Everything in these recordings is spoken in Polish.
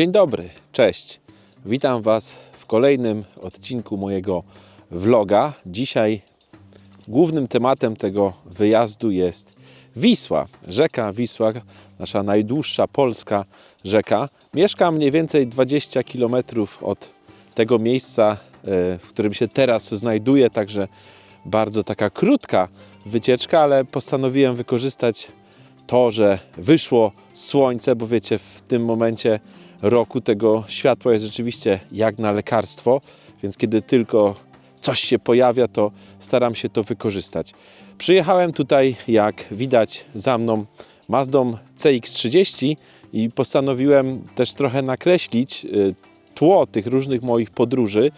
Dzień dobry, cześć. Witam Was w kolejnym odcinku mojego vloga. Dzisiaj głównym tematem tego wyjazdu jest Wisła. Rzeka Wisła, nasza najdłuższa polska rzeka. Mieszkam mniej więcej 20 km od tego miejsca, e, w którym się teraz znajduję, także bardzo taka krótka wycieczka, ale postanowiłem wykorzystać to, że wyszło słońce, bo wiecie, w tym momencie roku tego światła jest rzeczywiście jak na lekarstwo, więc kiedy tylko coś się pojawia, to staram się to wykorzystać. Przyjechałem tutaj, jak widać za mną, Mazdą CX-30 i postanowiłem też trochę nakreślić y, tło tych różnych moich podróży,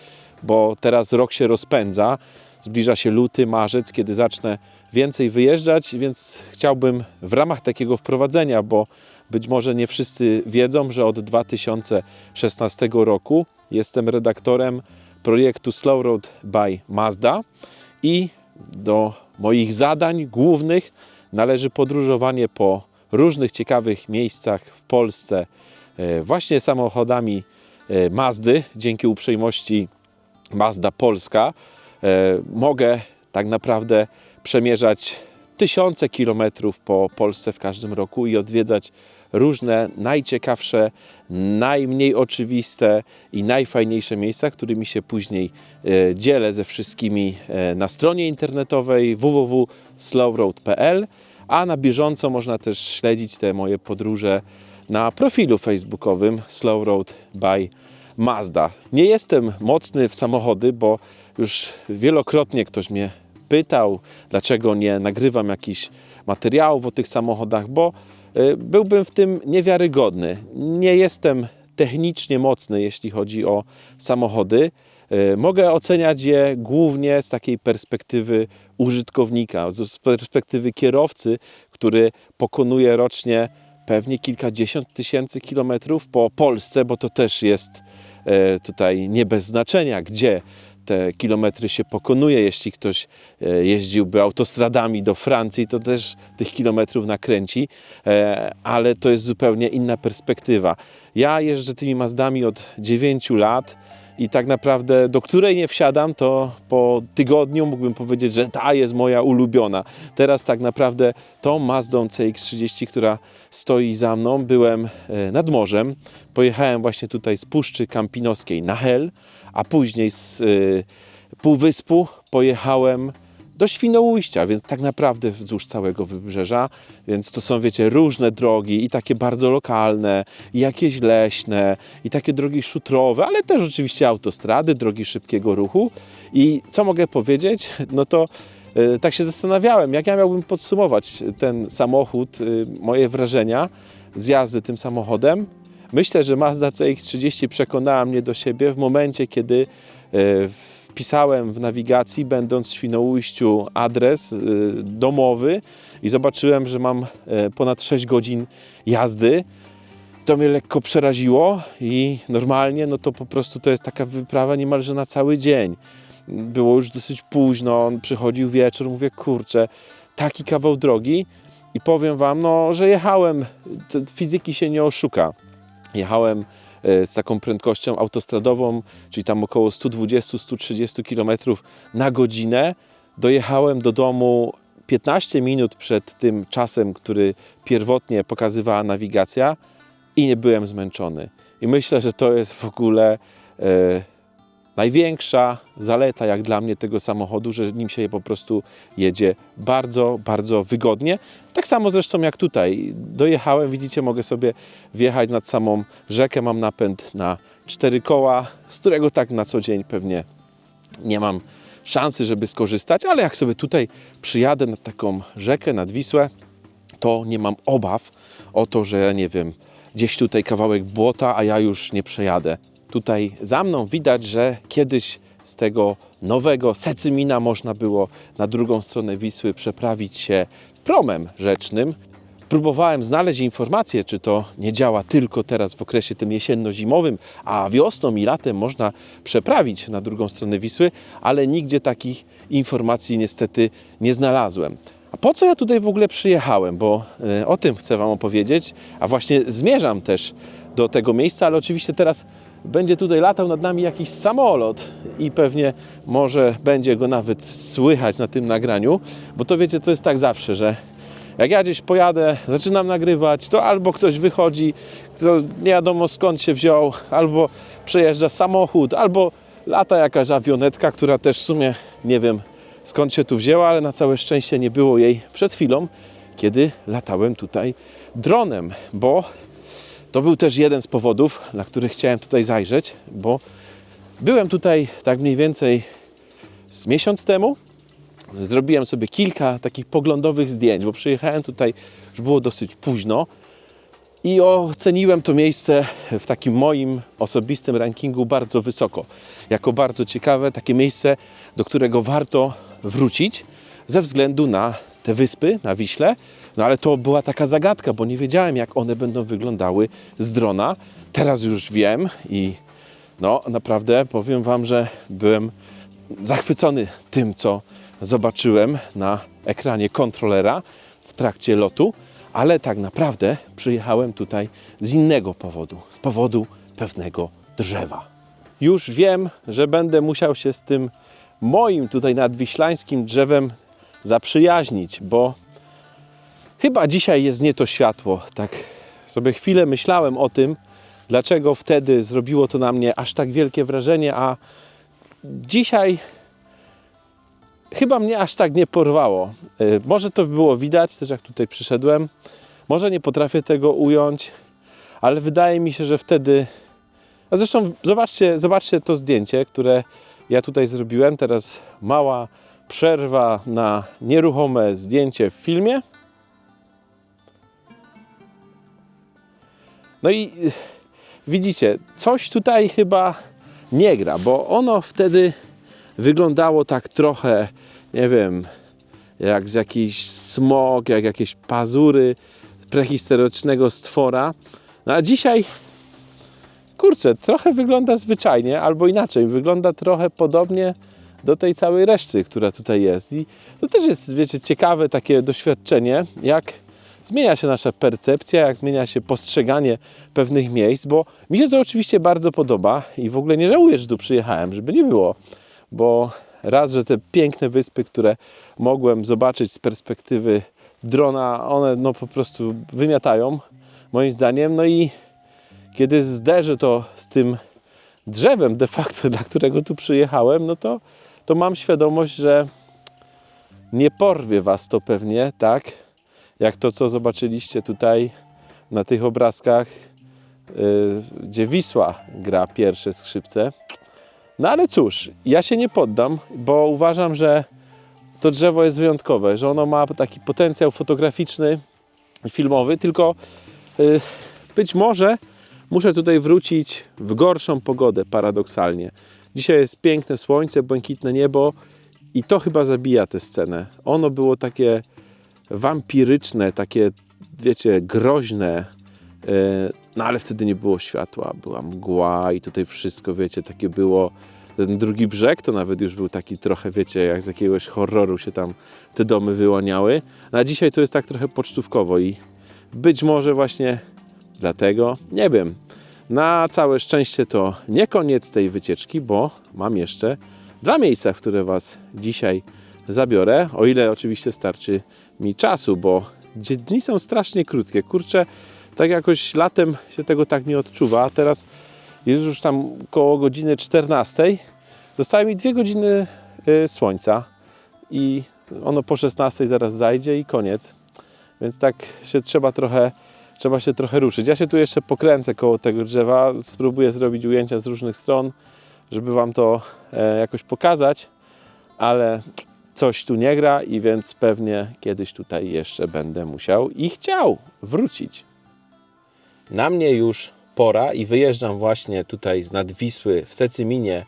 bo teraz rok się rozpędza. Zbliża się luty, marzec, kiedy zacznę więcej wyjeżdżać, więc chciałbym w ramach takiego wprowadzenia, bo być może nie wszyscy wiedzą, że od 2016 roku jestem redaktorem projektu Slow Road by Mazda i do moich zadań głównych należy podróżowanie po różnych ciekawych miejscach w Polsce e, właśnie samochodami e, Mazdy. Dzięki uprzejmości Mazda Polska e, mogę tak naprawdę przemierzać tysiące kilometrów po Polsce w każdym roku i odwiedzać różne najciekawsze, najmniej oczywiste i najfajniejsze miejsca, którymi się później e, dzielę ze wszystkimi e, na stronie internetowej www.slowroad.pl, a na bieżąco można też śledzić te moje podróże na profilu facebookowym Slow Road by Mazda. Nie jestem mocny w samochody, bo już wielokrotnie ktoś mnie pytał, dlaczego nie nagrywam jakichś materiałów o tych samochodach, bo y, byłbym w tym niewiarygodny. Nie jestem technicznie mocny, jeśli chodzi o samochody. Y, Mogę oceniać je głównie z takiej perspektywy użytkownika, z perspektywy kierowcy, który pokonuje rocznie pewnie kilkadziesiąt tysięcy kilometrów po Polsce, bo to też jest e, tutaj nie bez znaczenia, gdzie te kilometry się pokonuje. Jeśli ktoś e, jeździłby autostradami do Francji, to też tych kilometrów nakręci, e, ale to jest zupełnie inna perspektywa. Ja jeżdżę tymi Mazdami od 9 lat i tak naprawdę do której nie wsiadam, to po tygodniu mógłbym powiedzieć, że ta jest moja ulubiona. Teraz tak naprawdę tą Mazdą CX-30, która stoi za mną, byłem e, nad morzem. Pojechałem właśnie tutaj z Puszczy Kampinoskiej na Hel, a później z y, Półwyspu pojechałem do Świnoujścia, więc tak naprawdę wzdłuż całego wybrzeża, więc to są, wiecie, różne drogi i takie bardzo lokalne, i jakieś leśne, i takie drogi szutrowe, ale też oczywiście autostrady, drogi szybkiego ruchu. I co mogę powiedzieć? No to y, tak się zastanawiałem, jak ja miałbym podsumować ten samochód, y, moje wrażenia z jazdy tym samochodem. Myślę, że Mazda CX-30 przekonała mnie do siebie w momencie, kiedy e, wpisałem w nawigacji, będąc w Świnoujściu, adres e, domowy i zobaczyłem, że mam e, ponad 6 godzin jazdy. To mnie lekko przeraziło i normalnie no to po prostu to jest taka wyprawa niemalże na cały dzień. Było już dosyć późno, przychodził wieczór, mówię kurczę, taki kawał drogi i powiem Wam, no, że jechałem, fizyki się nie oszuka jechałem z taką prędkością autostradową, czyli tam około 120-130 km na godzinę. Dojechałem do domu 15 minut przed tym czasem, który pierwotnie pokazywała nawigacja i nie byłem zmęczony. I myślę, że to jest w ogóle e, największa zaleta, jak dla mnie, tego samochodu, że nim się po prostu jedzie bardzo, bardzo wygodnie. Tak samo zresztą jak tutaj. Dojechałem, widzicie, mogę sobie wjechać nad samą rzekę. Mam napęd na cztery koła, z którego tak na co dzień pewnie nie mam szansy, żeby skorzystać, ale jak sobie tutaj przyjadę nad taką rzekę, nad Wisłę, to nie mam obaw o to, że nie wiem, gdzieś tutaj kawałek błota, a ja już nie przejadę. Tutaj za mną widać, że kiedyś z tego nowego Secymina można było na drugą stronę Wisły przeprawić się promem rzecznym. Próbowałem znaleźć informację, czy to nie działa tylko teraz w okresie tym jesienno-zimowym, a wiosną i latem można przeprawić na drugą stronę Wisły, ale nigdzie takich informacji niestety nie znalazłem. A po co ja tutaj w ogóle przyjechałem? Bo e, o tym chcę Wam opowiedzieć, a właśnie zmierzam też do tego miejsca, ale oczywiście teraz będzie tutaj latał nad nami jakiś samolot i pewnie może będzie go nawet słychać na tym nagraniu, bo to wiecie, to jest tak zawsze, że jak ja gdzieś pojadę, zaczynam nagrywać, to albo ktoś wychodzi, kto nie wiadomo skąd się wziął, albo przejeżdża samochód, albo lata jakaś awionetka, która też w sumie nie wiem skąd się tu wzięła, ale na całe szczęście nie było jej przed chwilą, kiedy latałem tutaj dronem, bo to był też jeden z powodów, dla których chciałem tutaj zajrzeć, bo byłem tutaj tak mniej więcej z miesiąc temu. Zrobiłem sobie kilka takich poglądowych zdjęć, bo przyjechałem tutaj, już było dosyć późno i oceniłem to miejsce w takim moim osobistym rankingu bardzo wysoko. Jako bardzo ciekawe, takie miejsce, do którego warto wrócić ze względu na te wyspy na Wiśle. No ale to była taka zagadka, bo nie wiedziałem, jak one będą wyglądały z drona. Teraz już wiem i no naprawdę powiem Wam, że byłem zachwycony tym, co zobaczyłem na ekranie kontrolera w trakcie lotu, ale tak naprawdę przyjechałem tutaj z innego powodu, z powodu pewnego drzewa. Już wiem, że będę musiał się z tym moim tutaj nadwiślańskim drzewem zaprzyjaźnić, bo chyba dzisiaj jest nie to światło. Tak sobie chwilę myślałem o tym, dlaczego wtedy zrobiło to na mnie aż tak wielkie wrażenie, a dzisiaj chyba mnie aż tak nie porwało. Y, Może to było widać też jak tutaj przyszedłem. Może nie potrafię tego ująć, ale wydaje mi się, że wtedy. A zresztą zobaczcie, zobaczcie to zdjęcie, które ja tutaj zrobiłem. Teraz mała przerwa na nieruchome zdjęcie w filmie. No i y, widzicie, coś tutaj chyba nie gra, bo ono wtedy wyglądało tak trochę, nie wiem, jak z jakiś smok, jak jakieś pazury prehistorycznego stwora. No a dzisiaj, kurczę, trochę wygląda zwyczajnie, albo inaczej, wygląda trochę podobnie do tej całej reszty, która tutaj jest. I to też jest, wiecie, ciekawe takie doświadczenie, jak zmienia się nasza percepcja, jak zmienia się postrzeganie pewnych miejsc, bo mi się to oczywiście bardzo podoba i w ogóle nie żałuję, że tu przyjechałem, żeby nie było, bo raz, że te piękne wyspy, które mogłem zobaczyć z perspektywy drona, one no po prostu wymiatają, moim zdaniem, no i kiedy zderzę to z tym drzewem de facto, dla którego tu przyjechałem, no to, to mam świadomość, że nie porwie Was to pewnie, tak? Jak to, co zobaczyliście tutaj na tych obrazkach, yy, gdzie Wisła gra pierwsze skrzypce. No ale cóż, ja się nie poddam, bo uważam, że to drzewo jest wyjątkowe, że ono ma taki potencjał fotograficzny, filmowy, tylko yy, być może muszę tutaj wrócić w gorszą pogodę, paradoksalnie. Dzisiaj jest piękne słońce, błękitne niebo i to chyba zabija tę scenę. Ono było takie wampiryczne, takie, wiecie, groźne, yy, no ale wtedy nie było światła, była mgła i tutaj wszystko, wiecie, takie było. Ten drugi brzeg to nawet już był taki trochę, wiecie, jak z jakiegoś horroru się tam te domy wyłaniały. No, a dzisiaj to jest tak trochę pocztówkowo i być może właśnie dlatego, nie wiem. Na całe szczęście to nie koniec tej wycieczki, bo mam jeszcze dwa miejsca, w które Was dzisiaj zabiorę, o ile oczywiście starczy mi czasu, bo dni są strasznie krótkie. Kurczę, tak jakoś latem się tego tak nie odczuwa, a teraz jest już tam koło godziny 14. Zostały mi dwie godziny y, słońca i ono po 16 zaraz zajdzie i koniec. Więc tak się trzeba trochę, trzeba się trochę ruszyć. Ja się tu jeszcze pokręcę koło tego drzewa, spróbuję zrobić ujęcia z różnych stron, żeby Wam to e, jakoś pokazać, ale coś tu nie gra i więc pewnie kiedyś tutaj jeszcze będę musiał i chciał wrócić. Na mnie już pora i wyjeżdżam właśnie tutaj z Nadwisły w Secyminie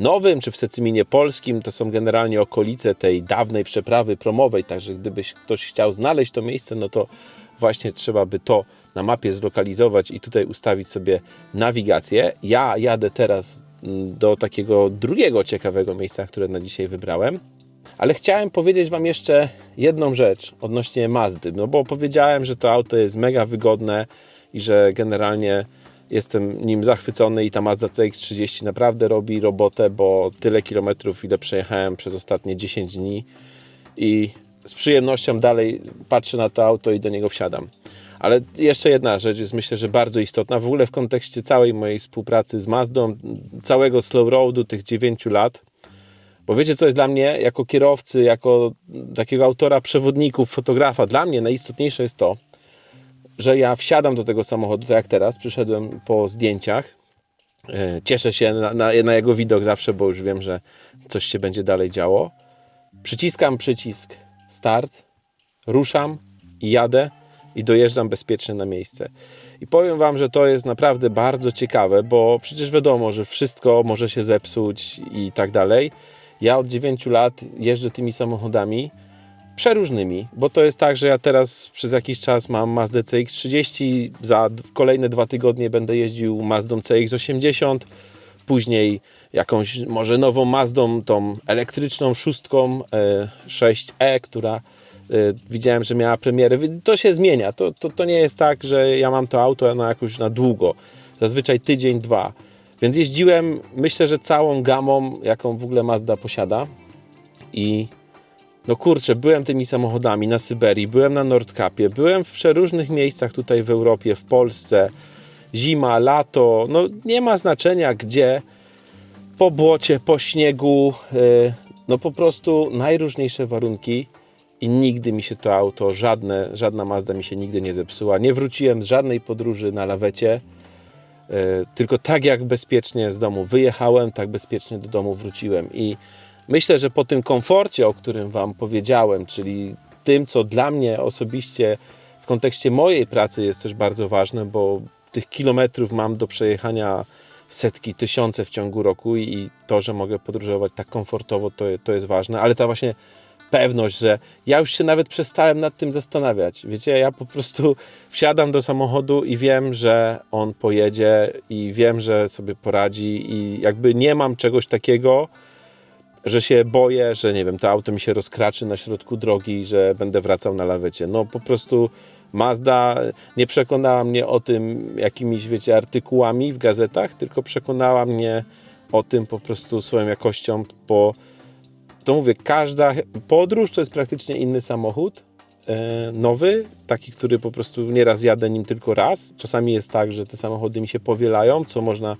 Nowym czy w Secyminie Polskim. To są generalnie okolice tej dawnej przeprawy promowej, także gdybyś ktoś chciał znaleźć to miejsce, no to właśnie trzeba by to na mapie zlokalizować i tutaj ustawić sobie nawigację. Ja jadę teraz mm, do takiego drugiego ciekawego miejsca, które na dzisiaj wybrałem. Ale chciałem powiedzieć Wam jeszcze jedną rzecz odnośnie Mazdy, no bo powiedziałem, że to auto jest mega wygodne i że generalnie jestem nim zachwycony i ta Mazda CX-30 naprawdę robi robotę, bo tyle kilometrów, ile przejechałem przez ostatnie 10 dni i z przyjemnością dalej patrzę na to auto i do niego wsiadam. Ale jeszcze jedna rzecz jest myślę, że bardzo istotna w ogóle w kontekście całej mojej współpracy z Mazdą, całego slow roadu tych 9 lat. Bo wiecie, co jest dla mnie, jako kierowcy, jako takiego autora przewodników, fotografa, dla mnie najistotniejsze jest to, że ja wsiadam do tego samochodu, tak jak teraz, przyszedłem po zdjęciach. E, Cieszę się na, na, na jego widok zawsze, bo już wiem, że coś się będzie dalej działo. Przyciskam przycisk start, ruszam i jadę i dojeżdżam bezpiecznie na miejsce. I powiem Wam, że to jest naprawdę bardzo ciekawe, bo przecież wiadomo, że wszystko może się zepsuć i tak dalej. Ja od 9 lat jeżdżę tymi samochodami przeróżnymi, bo to jest tak, że ja teraz przez jakiś czas mam Mazdę CX-30, za kolejne dwa tygodnie będę jeździł Mazdą CX-80, później jakąś może nową Mazdą, tą elektryczną szóstką e, 6e, która e, widziałem, że miała premierę. To się zmienia, to, to, to nie jest tak, że ja mam to auto na jakoś na długo, zazwyczaj tydzień, dwa. Więc jeździłem, myślę, że całą gamą, jaką w ogóle Mazda posiada i no kurczę, byłem tymi samochodami na Syberii, byłem na Nordkapie, byłem w przeróżnych miejscach tutaj w Europie, w Polsce. Zima, lato, no nie ma znaczenia gdzie. Po błocie, po śniegu, yy, no po prostu najróżniejsze warunki i nigdy mi się to auto, żadne, żadna Mazda mi się nigdy nie zepsuła. Nie wróciłem z żadnej podróży na lawecie. Yy, tylko tak jak bezpiecznie z domu wyjechałem, tak bezpiecznie do domu wróciłem. I myślę, że po tym komforcie, o którym Wam powiedziałem, czyli tym, co dla mnie osobiście w kontekście mojej pracy jest też bardzo ważne, bo tych kilometrów mam do przejechania setki, tysiące w ciągu roku i to, że mogę podróżować tak komfortowo, to, to jest ważne, ale ta właśnie pewność, że ja już się nawet przestałem nad tym zastanawiać. Wiecie, ja po prostu wsiadam do samochodu i wiem, że on pojedzie i wiem, że sobie poradzi i jakby nie mam czegoś takiego, że się boję, że nie wiem, to auto mi się rozkraczy na środku drogi, że będę wracał na lawecie. No po prostu Mazda nie przekonała mnie o tym jakimiś, wiecie, artykułami w gazetach, tylko przekonała mnie o tym po prostu swoją jakością, bo to mówię, każda podróż to jest praktycznie inny samochód, e, nowy, taki, który po prostu nieraz jadę nim tylko raz. Czasami jest tak, że te samochody mi się powielają, co można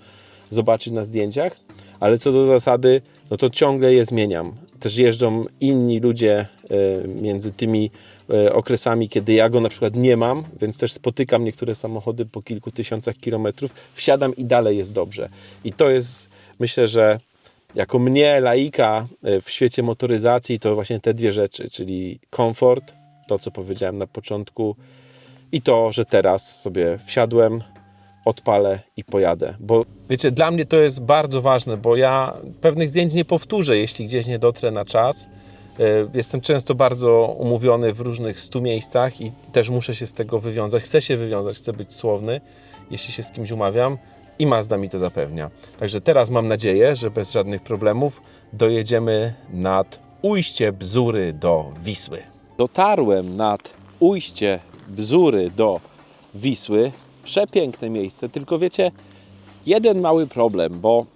zobaczyć na zdjęciach, ale co do zasady, no to ciągle je zmieniam. Też jeżdżą inni ludzie e, między tymi e, okresami, kiedy ja go na przykład nie mam, więc też spotykam niektóre samochody po kilku tysiącach kilometrów, wsiadam i dalej jest dobrze. I to jest, myślę, że jako mnie, laika e, w świecie motoryzacji, to właśnie te dwie rzeczy, czyli komfort, to co powiedziałem na początku, i to, że teraz sobie wsiadłem, odpalę i pojadę. Bo wiecie, dla mnie to jest bardzo ważne, bo ja pewnych zdjęć nie powtórzę, jeśli gdzieś nie dotrę na czas. E, Jestem często bardzo umówiony w różnych stu miejscach i też muszę się z tego wywiązać. Chcę się wywiązać, chcę być słowny, jeśli się z kimś umawiam i Mazda mi to zapewnia. Także teraz mam nadzieję, że bez żadnych problemów dojedziemy nad ujście Bzury do Wisły. Dotarłem nad ujście Bzury do Wisły. Przepiękne miejsce, tylko wiecie, jeden mały problem, bo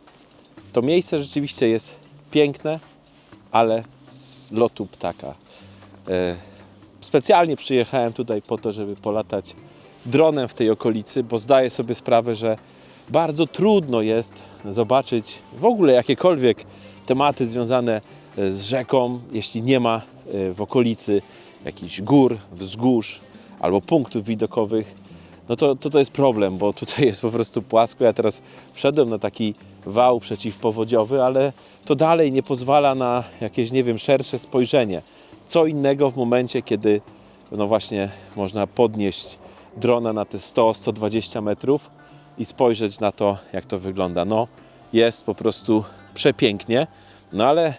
to miejsce rzeczywiście jest piękne, ale z lotu ptaka. E, Specjalnie przyjechałem tutaj po to, żeby polatać dronem w tej okolicy, bo zdaję sobie sprawę, że bardzo trudno jest zobaczyć w ogóle jakiekolwiek tematy związane e, z rzeką, jeśli nie ma e, w okolicy jakichś gór, wzgórz albo punktów widokowych no to, to to jest problem, bo tutaj jest po prostu płasko. Ja teraz wszedłem na taki wał przeciwpowodziowy, ale to dalej nie pozwala na jakieś, nie wiem, szersze spojrzenie. Co innego w momencie, kiedy no właśnie można podnieść drona na te 100-120 metrów i spojrzeć na to, jak to wygląda. No, jest po prostu przepięknie, no ale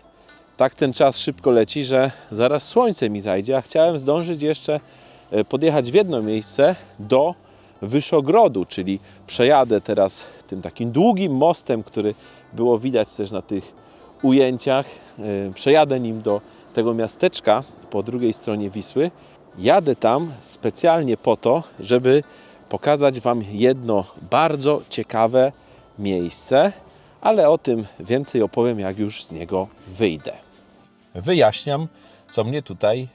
tak ten czas szybko leci, że zaraz słońce mi zajdzie, a chciałem zdążyć jeszcze e, podjechać w jedno miejsce do Wyszogrodu, czyli przejadę teraz tym takim długim mostem, który było widać też na tych ujęciach. E, Przejadę nim do tego miasteczka po drugiej stronie Wisły. Jadę tam specjalnie po to, żeby pokazać Wam jedno bardzo ciekawe miejsce, ale o tym więcej opowiem, jak już z niego wyjdę. Wyjaśniam, co mnie tutaj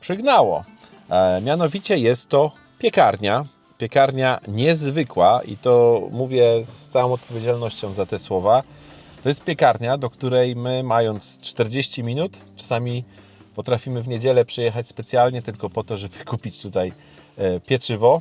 przygnało. E, mianowicie jest to piekarnia. Piekarnia niezwykła i to mówię z całą odpowiedzialnością za te słowa. To jest piekarnia, do której my mając 40 minut, czasami potrafimy w niedzielę przyjechać specjalnie tylko po to, żeby kupić tutaj e, pieczywo.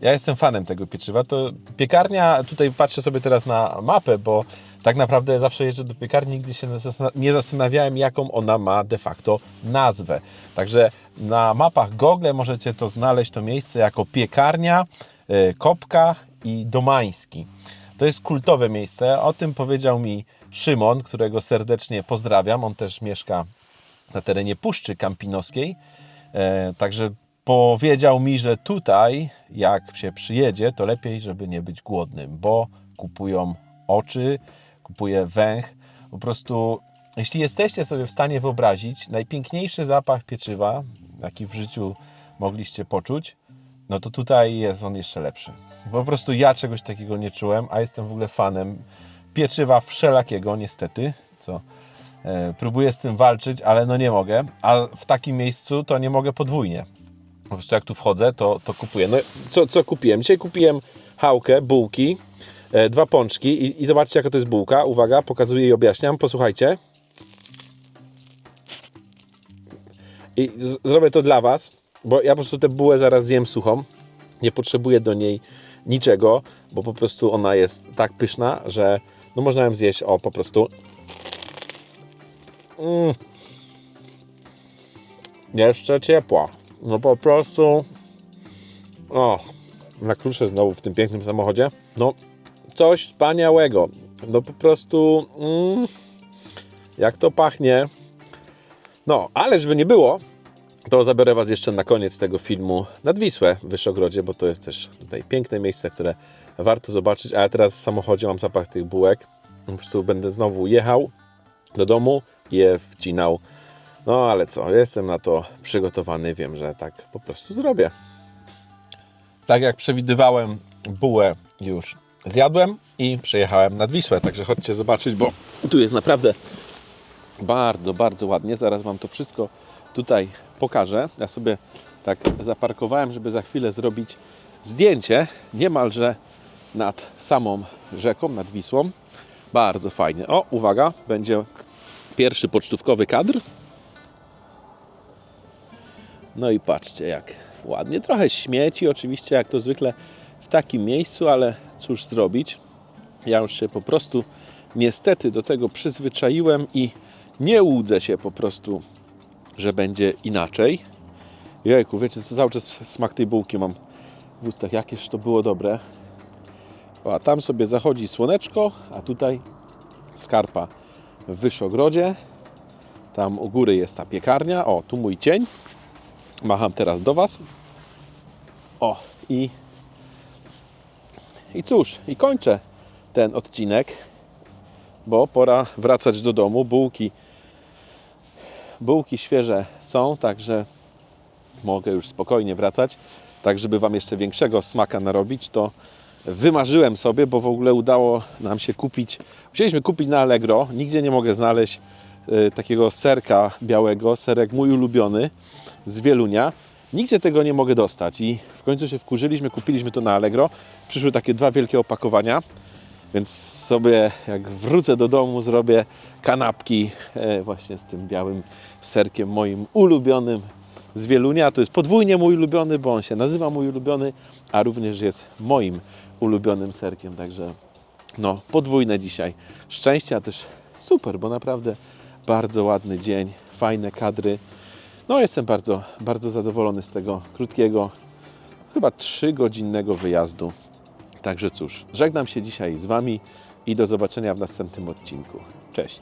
Ja jestem fanem tego pieczywa. To piekarnia, tutaj patrzę sobie teraz na mapę, bo tak naprawdę zawsze jeżdżę do piekarni, nigdy się nie zastan- nie zastanawiałem, jaką ona ma de facto nazwę. Także na mapach Google możecie to znaleźć, to miejsce jako piekarnia, e, Kopka i Domański. To jest kultowe miejsce. O tym powiedział mi Szymon, którego serdecznie pozdrawiam. On też mieszka na terenie Puszczy Kampinoskiej. E, także powiedział mi, że tutaj, jak się przyjedzie, to lepiej, żeby nie być głodnym, bo kupują oczy, kupuje węch. Po prostu, jeśli jesteście sobie w stanie wyobrazić najpiękniejszy zapach pieczywa, jaki w życiu mogliście poczuć, no to tutaj jest on jeszcze lepszy. Po prostu ja czegoś takiego nie czułem, a jestem w ogóle fanem pieczywa wszelakiego, niestety, co e, próbuję z tym walczyć, ale no nie mogę, a w takim miejscu to nie mogę podwójnie. Po prostu jak tu wchodzę, to, to kupuję. No co, co kupiłem? Dzisiaj kupiłem chałkę, bułki, e, dwa pączki i, i zobaczcie jaka to jest bułka. Uwaga, pokazuję i objaśniam. Posłuchajcie. I zrobię to dla Was, bo ja po prostu tę bułę zaraz zjem suchą. Nie potrzebuję do niej niczego, bo po prostu ona jest tak pyszna, że no można ją zjeść o po prostu. Mm. Jeszcze ciepła. No po prostu. O, na klucze znowu w tym pięknym samochodzie. No, coś wspaniałego. No po prostu. Mm, jak to pachnie. No, ale żeby nie było, to zabiorę Was jeszcze na koniec tego filmu nad Wisłę w Wyszogrodzie, bo to jest też tutaj piękne miejsce, które warto zobaczyć. A ja teraz w samochodzie mam zapach tych bułek. Po prostu będę znowu jechał do domu i je wcinał. No ale co, jestem na to przygotowany, wiem, że tak po prostu zrobię. Tak jak przewidywałem, bułę już zjadłem i przejechałem nad Wisłę, także chodźcie zobaczyć, bo tu jest naprawdę bardzo, bardzo ładnie. Zaraz Wam to wszystko tutaj pokażę. Ja sobie tak zaparkowałem, żeby za chwilę zrobić zdjęcie niemalże nad samą rzeką, nad Wisłą. Bardzo fajnie. O, uwaga, będzie pierwszy pocztówkowy kadr. No i patrzcie, jak ładnie. Trochę śmieci, oczywiście, jak to zwykle w takim miejscu, ale cóż zrobić. Ja już się po prostu niestety do tego przyzwyczaiłem i nie łudzę się po prostu, że będzie inaczej. Jejku, wiecie co, cały czas smak tej bułki mam w ustach. Jakież to było dobre. O, a tam sobie zachodzi słoneczko, a tutaj skarpa w Wyszogrodzie. Tam u góry jest ta piekarnia. O, tu mój cień. Macham teraz do Was. O, i i cóż, i kończę ten odcinek, bo pora wracać do domu. Bułki, bułki świeże są, także mogę już spokojnie wracać. Tak, żeby Wam jeszcze większego smaka narobić, to wymarzyłem sobie, bo w ogóle udało nam się kupić. Musieliśmy kupić na Allegro. Nigdzie nie mogę znaleźć e, takiego serka białego, serek mój ulubiony z Wielunia. Nigdzie tego nie mogę dostać i w końcu się wkurzyliśmy, kupiliśmy to na Allegro. Przyszły takie dwa wielkie opakowania, więc sobie jak wrócę do domu zrobię kanapki e, właśnie z tym białym serkiem moim ulubionym z Wielunia. To jest podwójnie mój ulubiony, bo on się nazywa mój ulubiony, a również jest moim ulubionym serkiem, także no podwójne dzisiaj szczęście, a też super, bo naprawdę bardzo ładny dzień, fajne kadry. No jestem bardzo, bardzo zadowolony z tego krótkiego, chyba 3-godzinnego wyjazdu. Także cóż, żegnam się dzisiaj z Wami i do zobaczenia w następnym odcinku. Cześć!